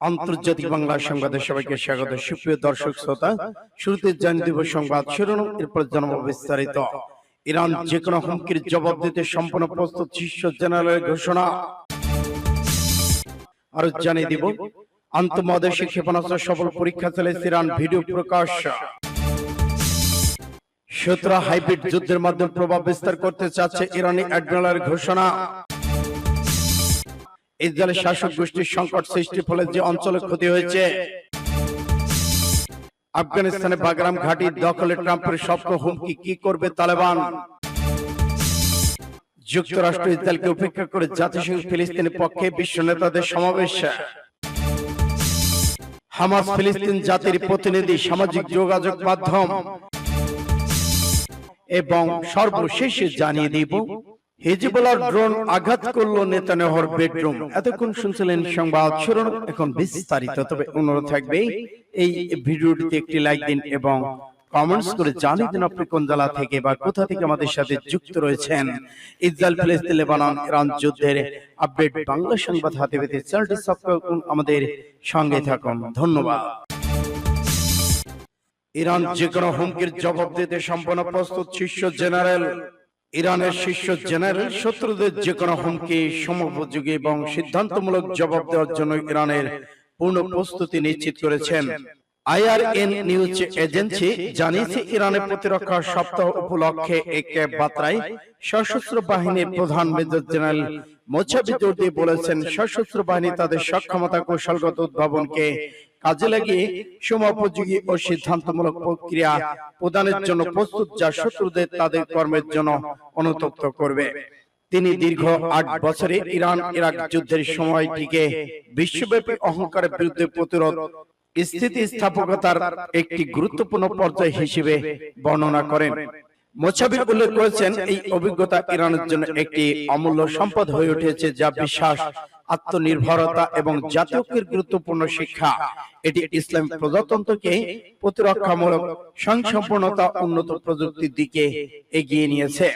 আন্তর্জাতিক বাংলা সংবাদে সবাইকে স্বাগত। সুপ্রিয় দর্শক শ্রোতা শুরুতে জানিয়ে দিব সংবাদ শিরোনাম এরপর জন্ম বিস্তারিত। ইরান যে কোনো হুমকির জবাব দিতে সম্পূর্ণ প্রস্তুত শীর্ষ জেনারেলের ঘোষণা। আরও জানিয়ে দিব আন্তঃমহাদেশিক ক্ষেপণাস্ত্র সফল পরীক্ষা চালিয়েছে ইরান ভিডিও প্রকাশ। সতেরো হাইব্রিড যুদ্ধের মাধ্যমে প্রভাব বিস্তার করতে চাচ্ছে ইরানি অ্যাডমিরালের ঘোষণা। ইসরায়েলের শাসক গোষ্ঠীর সংকট সৃষ্টির ফলে যে অঞ্চলে ক্ষতি হয়েছে। আফগানিস্তানে বাগরাম ঘাঁটি দখলে ট্রাম্পের স্বপ্ন হুমকি কি করবে তালেবান? যুক্তরাষ্ট্র ইসরায়েলকে উপেক্ষা করে জাতিসংঘ ফিলিস্তিনের পক্ষে বিশ্ব নেতাদের সমাবেশ। হামাস ফিলিস্তিন জাতির প্রতিনিধি সামাজিক যোগাযোগ মাধ্যম। এবং সর্বশেষে জানিয়ে দিব হিজবুলার ড্রোন আঘাত করল নেতানেহর বেডরুম। এতক্ষণ শুনছিলেন সংবাদ শিরোনাম, এখন বিস্তারিত। তবে অনুরোধ থাকবে, এই ভিডিওটিতে একটি লাইক দিন এবং কমেন্টস করে জানিয়ে দিন আপনি কোন জেলা থেকে বা কোথা থেকে আমাদের সাথে যুক্ত রয়েছেন। ইসরায়েল, ফিলিস্তিন, লেবানন, ইরান যুদ্ধের আপডেট বাংলা সংবাদ হাতে পেতে চ্যানেলটি সাবস্ক্রাইব করুন। আমাদের সঙ্গে থাকুন। ধন্যবাদ। ইরান যে কোনো হুমকির জবাব দিতে সম্পূর্ণ প্রস্তুত শীর্ষ জেনারেল। ইরানের শীর্ষ জেনারেল শত্রুদের যে কোনো হুমকি, সমোপযোগী এবং সিদ্ধান্তমূলক জবাব দেওয়ার জন্য ইরানের পূর্ণ প্রস্তুতি নিশ্চিত করেছেন। আইআরএন নিউজ এজেন্সি জানিয়েছে, ইরানের প্রতিরক্ষা সপ্তাহ উপলক্ষে এক বার্তায় সশস্ত্র বাহিনীর প্রধান মেজর জেনারেল মোছাবিদুর দিয়ে বলেছেন, সশস্ত্র বাহিনী তাদের সক্ষমতা কৌশলগত উদ্ভাবনকে কাজে লাগিয়ে সমোপযোগী ও সিদ্ধান্তমূলক প্রক্রিয়া প্রদানের জন্য প্রস্তুত যা শত্রুদের তাদের কর্মের জন্য অনুতপ্ত করবে। তিনি দীর্ঘ আট বছরে ইরান ইরাক যুদ্ধের সময়টিকে বিশ্বব্যাপী অহংকারের বিরুদ্ধে প্রতিরোধ, স্থিতিস্থাপকতার একটি গুরুত্বপূর্ণ পর্যায় হিসেবে বর্ণনা করেন। মোছাবির উল্লেখ করেছেন, এই অভিজ্ঞতা ইরানের জন্য একটি অমূল্য সম্পদ হয়ে উঠেছে যা বিশ্বাস আত্মনির্ভরতা এবং জাতীয়কের গুরুত্বপূর্ণ শিক্ষা। এটি ইসলাম প্রজাতন্ত্রকে প্রতিরক্ষামূলক সংসম্পূর্ণতা উন্নত প্রযুক্তির দিকে এগিয়ে নিয়েছে।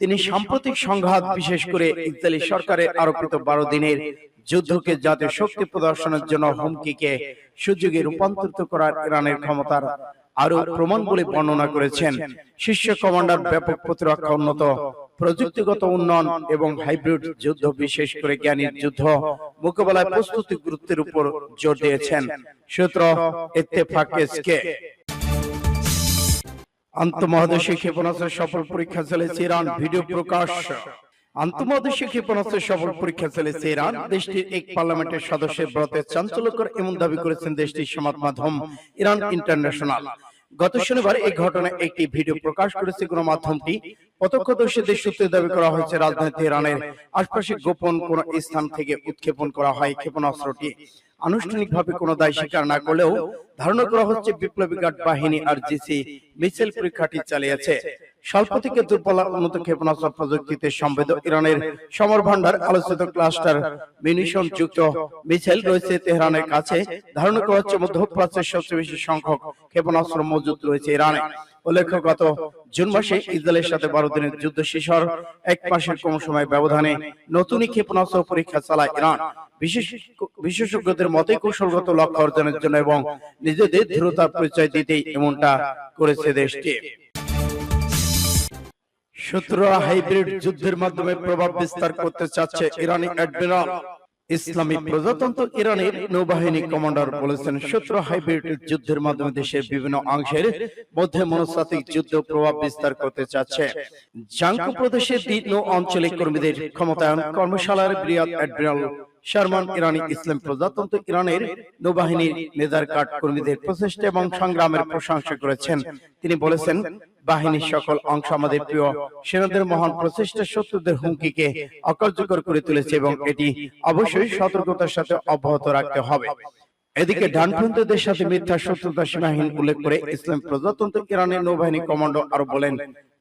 তিনি সাম্প্রতিক সংঘাত বিশেষ করে ইসরায়েলি সরকারের আরোপিত বারো দিনের যুদ্ধকে জাতীয় শক্তি প্রদর্শনের জন্য হুমকিকে সুযোগে রূপান্তরিত করার ইরানের ক্ষমতার আরও প্রমাণ বলে বর্ণনা করেছেন। শীর্ষ কমান্ডার ব্যাপক প্রতিরক্ষা উন্নত। প্রযুক্তিগত উন্নয়ন এবং হাইব্রিড যুদ্ধ, বিশেষ করে জ্ঞানীর যুদ্ধ, মোকাবেলায় প্রস্তুতি গুরুত্বের উপর জোর দিয়েছেন। সূত্র আন্তঃমহাদেশীয় ক্ষেপণাস্ত্রের সফল পরীক্ষা চলেছে ইরান, ভিডিও প্রকাশ। আন্তঃমহাদেশীয় ক্ষেপণাস্ত্রের সফল পরীক্ষা চলেছে ইরান, দেশটির এক পার্লামেন্টের সদস্যের চাঞ্চল্যকর এমন দাবি করেছেন দেশটির সমাজ মাধ্যম ইরান ইন্টারন্যাশনাল। গত শনিবার এই ঘটনায় একটি ভিডিও প্রকাশ করেছে গণমাধ্যমটি। প্রত্যক্ষদর্শীদের সূত্রে দাবি করা হয়েছে রাজধানী তেহরানের আশপাশে গোপন কোন স্থান থেকে উৎক্ষেপণ করা হয় ক্ষেপণাস্ত্রটি আনুষ্ঠানিকভাবে কোনো দায় স্বীকার না করলেও ধারণা করা হচ্ছে বিপ্লবী গার্ড বাহিনী আর জিসি মিছিল পরীক্ষাটি চালিয়েছে। স্বল্প থেকে দুর্বল উন্নত ক্ষেপণাস্ত্র প্রযুক্তিতে সমৃদ্ধ ইরানের সমর ভান্ডার আলোচিত ক্লাস্টার মিনিশন যুক্ত মিসাইল রয়েছে তেহরানের কাছে। ধারণা করা হচ্ছে মধ্যপ্রাচ্যের সবচেয়ে বেশি সংখ্যক ক্ষেপণাস্ত্র মজুদ রয়েছে ইরানে। উল্লেখ্য গত জুন মাসে ইসরায়েলের সাথে বারো দিনের যুদ্ধ শেষ হওয়ার এক মাসের কম সময় ব্যবধানে নতুনই ক্ষেপণাস্ত্র পরীক্ষা চালায় ইরান। বিশেষ বিশেষজ্ঞদের মতে কৌশলগত লক্ষ্য অর্জনের জন্য এবং নিজেদের দৃঢ়তার পরিচয় দিতেই এমনটা করেছে দেশটি শত্রুরা হাইব্রিড যুদ্ধের মাধ্যমে প্রভাব বিস্তার করতে চাচ্ছে ইরানি অ্যাডমিরাল ইসলামিক প্রজাতন্ত্র ইরানের নৌবাহিনী কমান্ডার বলেছেন শত্রু হাইব্রিড যুদ্ধের মাধ্যমে দেশের বিভিন্ন অংশের মধ্যে মনস্তাত্ত্বিক যুদ্ধ প্রভাব বিস্তার করতে চাচ্ছে। জাঙ্কু প্রদেশের দ্বীপ নৌ আঞ্চলিক কর্মীদের ক্ষমতায়ন কর্মশালার ব্রিয়াদ অ্যাডমিরাল শারমান ইরানি ইসলাম প্রজাতন্ত্র ইরানের নৌবাহিনীর নেজার কাট কর্মীদের প্রচেষ্টা এবং সংগ্রামের প্রশংসা করেছেন। তিনি বলেছেন বাহিনীর সকল অংশ আমাদের প্রিয় সেনাদের মহান প্রচেষ্টা শত্রুদের হুমকিকে অকার্যকর করে তুলেছে এবং এটি অবশ্যই সতর্কতার সাথে অব্যাহত রাখতে হবে। এদিকে ডানপন্থীদের সাথে মিথ্যা শত্রুতা সীমাহীন উল্লেখ করে ইসলাম প্রজাতন্ত্র ইরানের নৌবাহিনী কমান্ডো আরও বলেন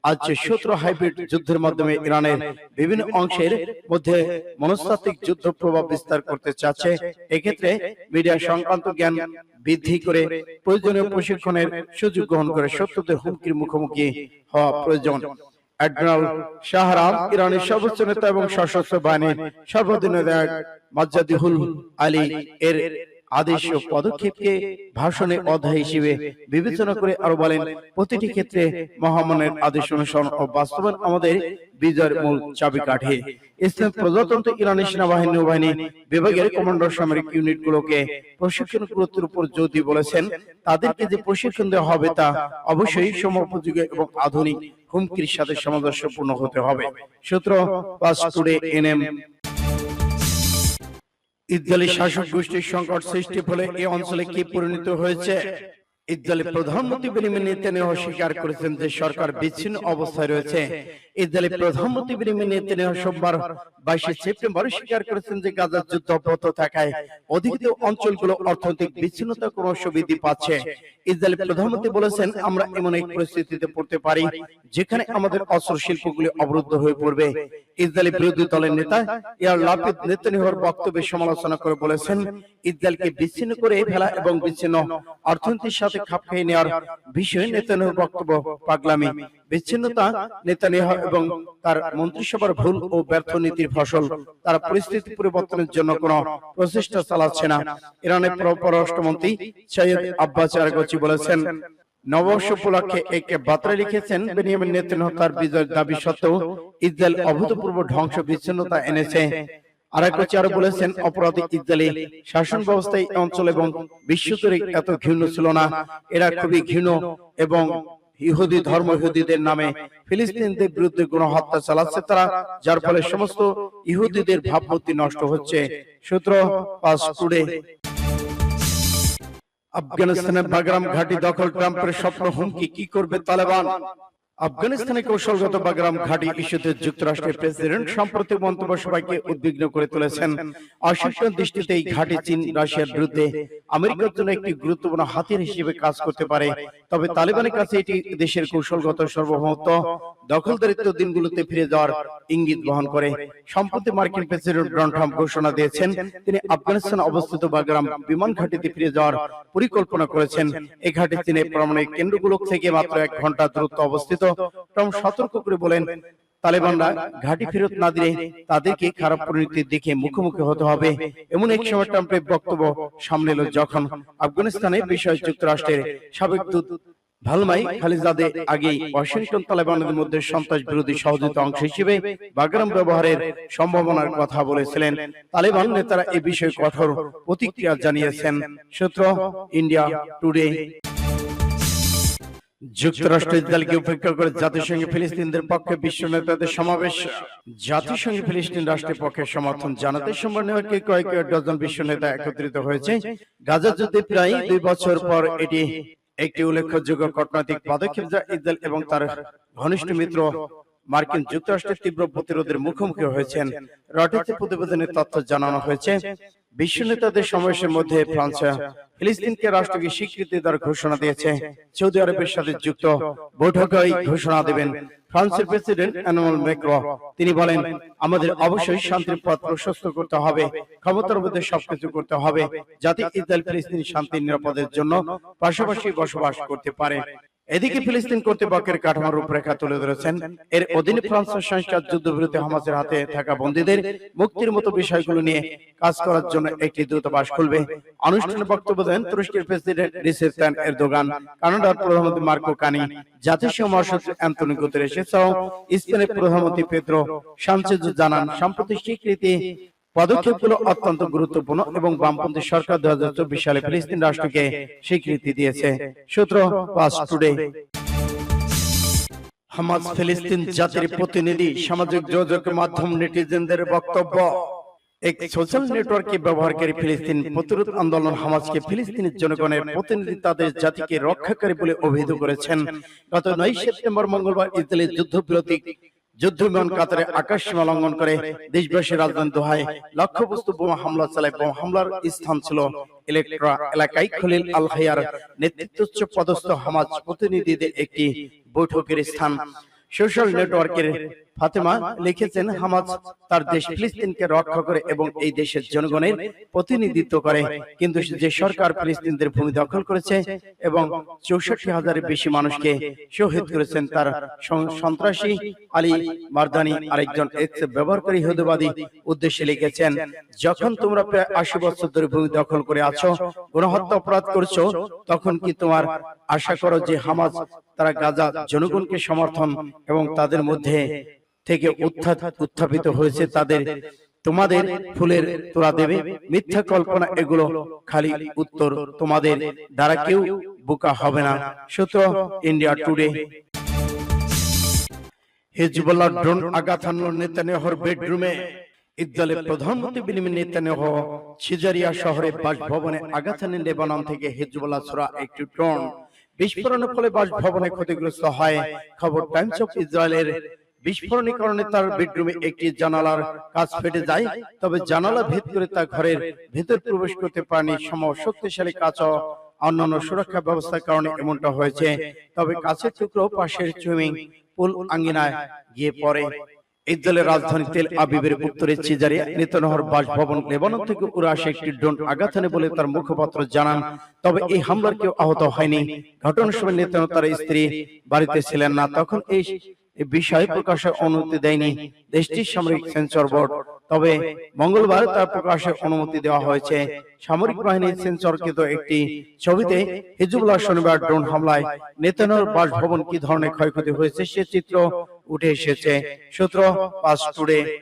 আজ যে শত্রু হাইব্রিড যুদ্ধের মাধ্যমে ইরানের বিভিন্ন অংশের মধ্যে মনস্তাত্ত্বিক যুদ্ধ প্রভাব বিস্তার করতে চাচ্ছে। এক্ষেত্রে মিডিয়া সংক্রান্ত জ্ঞান বৃদ্ধি করে প্রয়োজনীয় প্রশিক্ষণের সুযোগ গ্রহণ করে শত্রুদের হুমকির মুখোমুখি হওয়া প্রয়োজন। অ্যাডমিরাল শাহরাম ইরানের সর্বোচ্চ নেতা এবং সশস্ত্র বাহিনীর সর্বদিনের মাজ্জাদিহুল আলী এর আদেশ ও পদক্ষেপকে ভাষণে অধ্যায় হিসেবে বিবেচনা করে আরও বলেন, প্রতিটি ক্ষেত্রে মহামানের আদেশ অনুসরণ ও বাস্তবায়ন আমাদের বিজয়ের মূল চাবিকাঠি। ইসলাম প্রজাতন্ত্র ইরানের সেনাবাহিনী নৌবাহিনী বিভাগের কমান্ডার সামরিক ইউনিটগুলোকে প্রশিক্ষণ গুরুত্বের উপর জোর দিয়ে বলেছেন, তাদেরকে যে প্রশিক্ষণ দেওয়া হবে তা অবশ্যই সময়োপযোগী এবং আধুনিক হুমকির সাথে সামঞ্জস্যপূর্ণ হতে হবে। সূত্র পাস টুডে এনএম ইসরায়েলি শাসক গোষ্ঠীর সংকট সৃষ্টি ফলে এই অঞ্চলে কি পরিণত হয়েছে? ইসরায়েলি প্রধানমন্ত্রী বেনিয়ামিন নেতানিয়াহু স্বীকার করেছেন যে সরকার বিচ্ছিন্ন অবস্থায় রয়েছে। ইসরায়েলি প্রধানমন্ত্রী বেনিয়ামিন নেতানিয়াহু সোমবার বাইশে সেপ্টেম্বর স্বীকার করেছেন যে গাজার যুদ্ধ অব্যাহত থাকায় অধিকৃত অঞ্চলগুলো অর্থনৈতিক বিচ্ছিন্নতা ক্রমশ বৃদ্ধি পাচ্ছে। ইসরায়েলি প্রধানমন্ত্রী বলেছেন আমরা এমন এক পরিস্থিতিতে পড়তে পারি যেখানে আমাদের অস্ত্র শিল্পগুলি অবরুদ্ধ হয়ে পড়বে। ইসরায়েলি বিরোধী দলের নেতা ইয়ার লাপিদ নেতানিয়াহুর বক্তব্যের সমালোচনা করে বলেছেন ইসরায়েলকে বিচ্ছিন্ন করে ফেলা এবং বিচ্ছিন্ন অর্থনীতির সাথে খাপ খাইয়ে নেওয়ার বিষয়ে নেতানিয়াহুর বক্তব্য পাগলামি। বিচ্ছিন্নতা নেতানিয়াহু এবং তার মন্ত্রিসভার ভুল ও ব্যর্থ নীতির ফসল, তারা পরিস্থিতি পরিবর্তনের জন্য কোনো প্রচেষ্টা চালাচ্ছে না। ইরানের পররাষ্ট্রমন্ত্রী সৈয়দ আব্বাস আরাগচি বলেছেন, নববর্ষ উপলক্ষে এক বার্তা লিখেছেন বেনিয়ামিন নেতানিয়াহু। তার বিজয়ের দাবি সত্ত্বেও ইসরায়েল অভূতপূর্ব ধ্বংস বিচ্ছিন্নতা এনেছে। আরও বলেছেন অপরাধী ইসরায়েলি শাসন ব্যবস্থায় এই অঞ্চল এবং বিশ্বজুড়ে এত ঘৃণ্য ছিল না। এরা খুবই এবং ইহুদি ধর্ম ইহুদিদের নামে ফিলিস্তিনদের বিরুদ্ধে গণহত্যা চালাচ্ছে তারা যার ফলে সমস্ত ইহুদিদের ভাবমূর্তি নষ্ট হচ্ছে। সূত্র পাস টুডে। আফগানিস্তানের বাগরাম ঘাঁটি দখল ট্রাম্পের স্বপ্ন হুমকি। কি করবে তালেবান? আফগানিস্তানে কৌশলগত বাগরাম ঘাঁটি ইস্যুতে যুক্তরাষ্ট্রের প্রেসিডেন্ট সাম্প্রতিক মন্তব্য সবাইকে উদ্বিগ্ন করে তুলেছেন। অশিক্ষণ দৃষ্টিতে এই ঘাঁটি চীন রাশিয়ার বিরুদ্ধে আমেরিকার জন্য একটি গুরুত্বপূর্ণ হাতিয়ার হিসেবে কাজ করতে পারে। তবে তালিবানের কাছে এটি দেশের কৌশলগত সার্বভৌমত্ব দখলদারিত্ব দিনগুলোতে ফিরে যাওয়ার ইঙ্গিত বহন করে। সম্প্রতি মার্কিন প্রেসিডেন্ট ডোনাল্ড ট্রাম্প ঘোষণা দিয়েছেন, তিনি আফগানিস্তান অবস্থিত বাগরাম বিমান ঘাঁটিতে ফিরে যাওয়ার পরিকল্পনা করেছেন। এই ঘাঁটি চীনের পারমাণবিক কেন্দ্রগুলো থেকে মাত্র এক ঘণ্টা দূরত্ব অবস্থিত। ট্রাম্প সতর্ক করে বলেন, তালেবানরা ঘাঁটি ফেরত না দিলে তাদেরকে খারাপ পরিণতির দিকে মুখোমুখি হতে হবে। এমন এক সময় ট্রাম্পের বক্তব্য সামনে এলো যখন আফগানিস্তানে বিষয় যুক্তরাষ্ট্রের সাবেক দূত ভালমাই খালিজাদে আগেই ওয়াশিংটন তালেবানের মধ্যে সন্ত্রাস বিরোধী সহযোগিতা অংশ হিসেবে বাগরাম ব্যবহারের সম্ভাবনার কথা বলেছিলেন। তালেবান নেতারা এই বিষয়ে কঠোর প্রতিক্রিয়া জানিয়েছেন। সূত্র, ইন্ডিয়া টুডে। যুক্তরাষ্ট্র ইসরায়েলকে উপেক্ষা করে জাতিসংঘে ফিলিস্তিনদের পক্ষে বিশ্ব নেতাদের সমাবেশ জাতিসংঘে ফিলিস্তিন রাষ্ট্রের পক্ষে সমর্থন জানাতে সোমবার নিউইয়র্কে কয়েক ডজন বিশ্ব নেতা একত্রিত হয়েছে। গাজা যুদ্ধে প্রায় দুই বছর পর এটি একটি উল্লেখযোগ্য কূটনৈতিক পদক্ষেপ যা ইসরায়েল এবং তার ঘনিষ্ঠ মিত্র মার্কিন যুক্তরাষ্ট্রের তীব্র প্রতিরোধের মুখোমুখি হয়েছেন। রয়টার্সের প্রতিবেদনের তথ্য জানানো হয়েছে। বিশ্ব নেতাদের সমাবেশের মধ্যে ফ্রান্স ফিলিস্তিনকে রাষ্ট্রকে স্বীকৃতি দেওয়ার ঘোষণা দিয়েছে। সৌদি আরবের সাথে যুক্ত বৈঠকে ঘোষণা দেবেন ফ্রান্সের প্রেসিডেন্ট এনুয়াল ম্যাক্রো তিনি বলেন আমাদের অবশ্যই শান্তির পথ প্রশস্ত করতে হবে। ক্ষমতার মধ্যে সবকিছু করতে হবে। যাতে ইসরায়েল ফিলিস্তিন শান্তি নিরাপদের জন্য পাশাপাশি বসবাস করতে পারে। এদিকে ফিলিস্তিন কর্তৃপক্ষের কাঠামোর রূপরেখা তুলে ধরেছেন। এর অধীনে ফ্রান্স সংস্কার যুদ্ধবিরতি হামাসের হাতে থাকা বন্দীদের মুক্তির মতো বিষয়গুলো নিয়ে কাজ করার জন্য একটি দূতাবাস খুলবে। অনুষ্ঠানে বক্তব্য দেন তুরস্কের প্রেসিডেন্ট রিসেপ তাইপ এরদোগান কানাডার প্রধানমন্ত্রী মার্কো কানি জাতিসংঘ মহাসচিব অ্যান্টনি গুতেরেস এছাড়াও স্পেনের প্রধানমন্ত্রী পেদ্রো সানচেজ জানান সাম্প্রতিক স্বীকৃতি পদক্ষেপগুলো অত্যন্ত গুরুত্বপূর্ণ এবং বামপন্থী সরকার দু সালে ফিলিস্তিন রাষ্ট্রকে স্বীকৃতি দিয়েছে। সূত্র পাস টুডে। হামাস ফিলিস্তিন জাতির প্রতিনিধি সামাজিক যোগাযোগ মাধ্যম নেটিজেনদের বক্তব্য। এক সোশ্যাল নেটওয়ার্কে ব্যবহারকারী ফিলিস্তিন প্রতিরোধ আন্দোলন হামাজকে ফিলিস্তিনের জনগণের প্রতিনিধি তাদের জাতিকে রক্ষাকারী বলে অভিহিত করেছেন। গত নয় সেপ্টেম্বর মঙ্গলবার ইসরায়েলের যুদ্ধবিরতি যুদ্ধ বিমান কাতারে আকাশ সীমা লঙ্ঘন করে দেশবাসীর রাজধানী দোহায় লক্ষ্যবস্তু বোমা হামলা চালায় বোমা হামলার স্থান ছিল ইলেকট্রা এলাকায় খলিল আল হায়ার নেতৃত্ব পদস্থ হামাজ প্রতিনিধিদের একটি বৈঠকের স্থান। সোশ্যাল নেটওয়ার্কের ফাতেমা লিখেছেন হামাজ তার দেশ ফিলিস্তিনকে রক্ষা করে এবং এই দেশের জনগণের প্রতিনিধিত্ব করে কিন্তু যে সরকার ফিলিস্তিনদের ভূমি দখল করেছে এবং চৌষট্টি হাজারের বেশি মানুষকে শহীদ করেছেন তার সন্ত্রাসী আলী মারদানি আরেকজন এক্স ব্যবহারকারী হুদবাদী উদ্দেশ্যে লিখেছেন যখন তোমরা প্রায় আশি বছর ধরে ভূমি দখল করে আছো গণহত্যা অপরাধ করছ তখন কি তোমার আশা করো যে হামাজ তারা গাজা জনগণকে সমর্থন এবং তাদের মধ্যে থেকে উত্থাপিত হয়েছে তাদের। তোমাদের ফুলের তোলা দেবে। মিথ্যা কল্পনা এগুলো খালি উত্তর তোমাদের দ্বারা কেউ বোকা হবে না। সূত্র ইন্ডিয়া টুডে হিজবুল্লাহ ড্রোন আঘাত হানল নেতানিয়াহুর বেডরুমে। ইসরায়েলের প্রধানমন্ত্রী বিনিময় নেতানিয়াহু সিজারিয়া শহরে বাসভবনে আঘাত হানেন লেবানন থেকে হিজবুল্লাহ ছোড়া একটি ড্রোন। বিস্ফোরণের ফলে বাস বাসভবনে ক্ষতিগ্রস্ত হয় খবর টাইমস অফ ইসরায়েলের বিস্ফোরণের কারণে তার বেডরুমে একটি জানালার কাজ ফেটে যায় তবে জানালা ভেদ করে তা ঘরের ভেতর প্রবেশ করতে পারেনি সম শক্তিশালী ও অন্যান্য সুরক্ষা ব্যবস্থার কারণে এমনটা হয়েছে তবে কাছের টুকরো পাশের সুইমিং পুল আঙ্গিনায় গিয়ে পড়ে। ইসরায়েলের রাজধানী তেল আবিবের উত্তরে চিজারে নেতানহর বাসভবন লেবানন থেকে উড়ে আসে একটি ড্রোন আঘাত হানে বলে তার মুখপাত্র জানান তবে এই হামলার কেউ আহত হয়নি। ঘটনার সময় নেতানো তার স্ত্রী বাড়িতে ছিলেন না তখন এই বিষয় প্রকাশের অনুমতি দেয়নি। দেশটির সামরিক সেন্সর বোর্ড। তবে মঙ্গলবার তার প্রকাশের অনুমতি দেওয়া হয়েছে। সামরিক বাহিনীর সেন্সরকৃত একটি ছবিতে হিজবুল্লাহ শনিবার ড্রোন হামলায় নেতানোর বাসভবন কি ধরনের ক্ষয়ক্ষতি হয়েছে সে চিত্র উঠে এসেছে। সূত্র পাস টুডে।